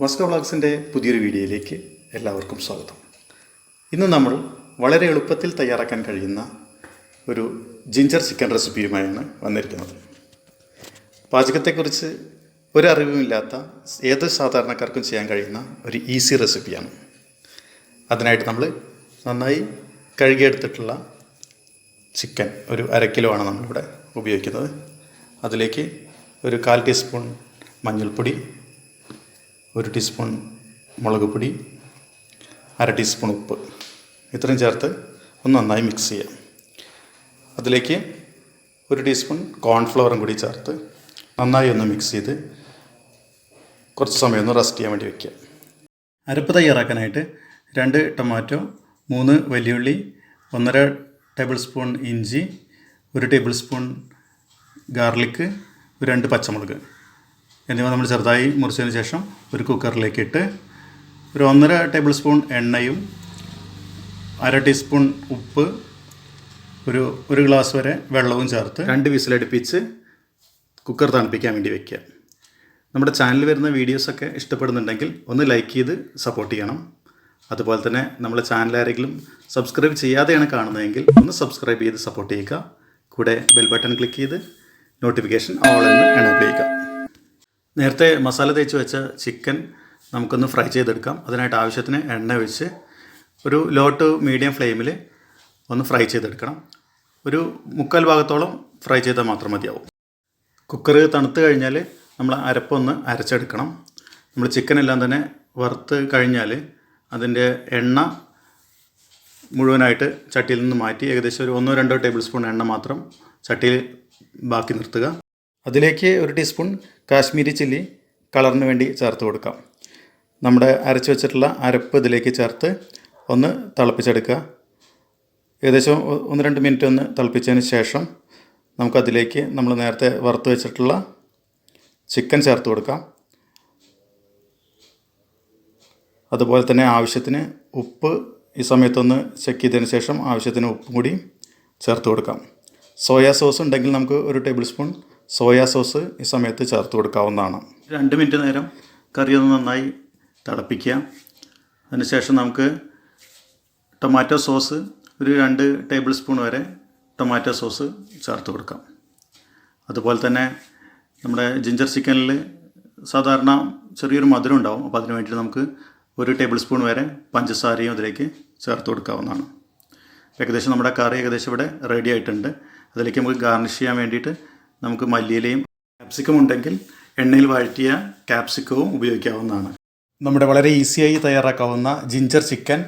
Vasco വ്ളോഗ്സിന്റെ പുതിയൊരു വീഡിയോയിലേക്ക് എല്ലാവർക്കും സ്വാഗതം. ഇന്ന് നമ്മൾ വളരെ എളുപ്പത്തിൽ തയ്യാറാക്കാൻ കഴിയുന്ന ഒരു ജിഞ്ചർ ചിക്കൻ റെസിപ്പിയുമായാണ് വന്നിരിക്കുന്നത്. പാചകത്തെക്കുറിച്ച് ഒരറിവുമില്ലാത്ത ഏത് സാധാരണക്കാർക്കും ചെയ്യാൻ കഴിയുന്ന ഒരു ഈസി റെസിപ്പിയാണ്. അതിനായിട്ട് നമ്മൾ നന്നായി കഴുകിയെടുത്തിട്ടുള്ള ചിക്കൻ ഒരു അര കിലോ ആണ് നമ്മളിവിടെ ഉപയോഗിക്കുന്നത്. അതിലേക്ക് ഒരു കാൽ ടീസ്പൂൺ മഞ്ഞൾപ്പൊടി ഒരു ടീസ്പൂൺ മുളക് പൊടി അര ടീസ്പൂൺ ഉപ്പ്. ഇത്രയും ചേർത്ത് ഒന്ന് നന്നായി മിക്സ് ചെയ്യാം. അതിലേക്ക് ഒരു ടീസ്പൂൺ കോൺഫ്ലവറും കൂടി ചേർത്ത് നന്നായി ഒന്ന് മിക്സ് ചെയ്ത് കുറച്ച് സമയം ഒന്ന് റെസ്റ്റ് ചെയ്യാൻ വേണ്ടി വയ്ക്കുക അരപ്പ് തയ്യാറാക്കാനായിട്ട് രണ്ട് ടൊമാറ്റോ മൂന്ന് വലിയുള്ളി ഒന്നര ടേബിൾ സ്പൂൺ ഇഞ്ചി ഒരു ടേബിൾ സ്പൂൺ ഗാർലിക്ക് രണ്ട് പച്ചമുളക്. എന്നിവ നമ്മൾ ചെറുതായി മുറിച്ചതിന് ശേഷം ഒരു കുക്കറിലേക്ക് ഇട്ട് ഒരു ഒന്നര ടേബിൾ സ്പൂൺ എണ്ണയും അര ടീസ്പൂൺ ഉപ്പ് ഒരു ഒരു ഗ്ലാസ് വരെ വെള്ളവും ചേർത്ത് രണ്ട് വിസിലടുപ്പിച്ച് കുക്കർ തണുപ്പിക്കാൻ വേണ്ടി വയ്ക്കുക നമ്മുടെ ചാനലിൽ വരുന്ന വീഡിയോസൊക്കെ ഇഷ്ടപ്പെടുന്നുണ്ടെങ്കിൽ ഒന്ന് ലൈക്ക് ചെയ്ത് സപ്പോർട്ട് ചെയ്യണം. അതുപോലെ തന്നെ നമ്മുടെ ചാനൽ ആരെങ്കിലും സബ്സ്ക്രൈബ് ചെയ്യാതെയാണ് കാണുന്നതെങ്കിൽ ഒന്ന് സബ്സ്ക്രൈബ് ചെയ്ത് സപ്പോർട്ട് ചെയ്യുക. കൂടെ ബെൽ ബട്ടൺ ക്ലിക്ക് ചെയ്ത് നോട്ടിഫിക്കേഷൻ ഓൾ എന്ന് എനേബിൾ ചെയ്യുക. നേരത്തെ മസാല തേച്ച് വെച്ച ചിക്കൻ നമുക്കൊന്ന് ഫ്രൈ ചെയ്തെടുക്കാം. അതിനായിട്ട് ആവശ്യത്തിന് എണ്ണ ഒഴിച്ച് ഒരു ലോ ടു മീഡിയം ഫ്ലെയിമിൽ ഒന്ന് ഫ്രൈ ചെയ്തെടുക്കണം. ഒരു മുക്കാൽ ഭാഗത്തോളം ഫ്രൈ ചെയ്താൽ മാത്രം മതിയാവും. കുക്കർ തണുത്ത് കഴിഞ്ഞാൽ നമ്മൾ അരപ്പൊന്ന് അരച്ചെടുക്കണം. നമ്മൾ ചിക്കൻ എല്ലാം തന്നെ വറുത്ത് കഴിഞ്ഞാൽ അതിന്റെ എണ്ണ മുഴുവനായിട്ട് ചട്ടിയിൽ നിന്ന് മാറ്റി ഏകദേശം ഒരു ഒന്നോ രണ്ടോ ടേബിൾ സ്പൂൺ എണ്ണ മാത്രം ചട്ടിയിൽ ബാക്കി നിർത്തുക. അതിലേക്ക് ഒരു ടീസ്പൂൺ കാശ്മീരി ചില്ലി കളറിന് വേണ്ടി ചേർത്ത് കൊടുക്കാം. നമ്മുടെ അരച്ച് വെച്ചിട്ടുള്ള അരപ്പ് ഇതിലേക്ക് ചേർത്ത് ഒന്ന് തിളപ്പിച്ചെടുക്കുക. ഏകദേശം ഒന്ന് രണ്ട് മിനിറ്റ് ഒന്ന് തിളപ്പിച്ചതിന് ശേഷം നമുക്കതിലേക്ക് നമ്മൾ നേരത്തെ വറുത്ത് വെച്ചിട്ടുള്ള ചിക്കൻ ചേർത്ത് കൊടുക്കാം. അതുപോലെ തന്നെ ആവശ്യത്തിന് ഉപ്പ് ഈ സമയത്തൊന്ന് ചെക്ക് ചെയ്തതിന് ശേഷം ആവശ്യത്തിന് ഉപ്പും കൂടി ചേർത്ത് കൊടുക്കാം. സോയാ സോസ് ഉണ്ടെങ്കിൽ നമുക്ക് ഒരു ടേബിൾ സ്പൂൺ സോയാ സോസ് ഈ സമയത്ത് ചേർത്ത് കൊടുക്കാവുന്നതാണ്. രണ്ട് മിനിറ്റ് നേരം കറി ഒന്ന് നന്നായി തിളപ്പിക്കുക. അതിനുശേഷം നമുക്ക് ടൊമാറ്റോ സോസ് ഒരു രണ്ട് ടേബിൾ സ്പൂൺ വരെ ടൊമാറ്റോ സോസ് ചേർത്ത് കൊടുക്കാം. അതുപോലെ തന്നെ നമ്മുടെ ജിഞ്ചർ ചിക്കനിൽ സാധാരണ ചെറിയൊരു മധുരം ഉണ്ടാവും. അപ്പോൾ അതിന് വേണ്ടിയിട്ട് നമുക്ക് ഒരു ടേബിൾ സ്പൂൺ വരെ പഞ്ചസാരയും അതിലേക്ക് ചേർത്ത് കൊടുക്കാവുന്നതാണ്. ഏകദേശം നമ്മുടെ കറി ഏകദേശം ഇവിടെ റെഡി ആയിട്ടുണ്ട്. അതിലേക്ക് നമുക്ക് ഗാർണിഷ് ചെയ്യാൻ വേണ്ടിയിട്ട് നമുക്ക് മല്ലിയിലയും ക്യാപ്സിക്കം ഉണ്ടെങ്കിൽ എണ്ണയിൽ വഴറ്റിയ ക്യാപ്സിക്കവും ഉപയോഗിക്കാവുന്നതാണ്. നമ്മുടെ വളരെ ഈസിയായി തയ്യാറാക്കാവുന്ന ജിഞ്ചർ ചിക്കൻ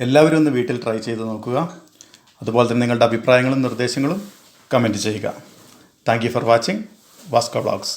എല്ലാവരും ഒന്ന് വീട്ടിൽ ട്രൈ ചെയ്ത് നോക്കുക. അതുപോലെ തന്നെ നിങ്ങളുടെ അഭിപ്രായങ്ങളും നിർദ്ദേശങ്ങളും കമന്റ് ചെയ്യുക. Thank you for watching Vasco blogs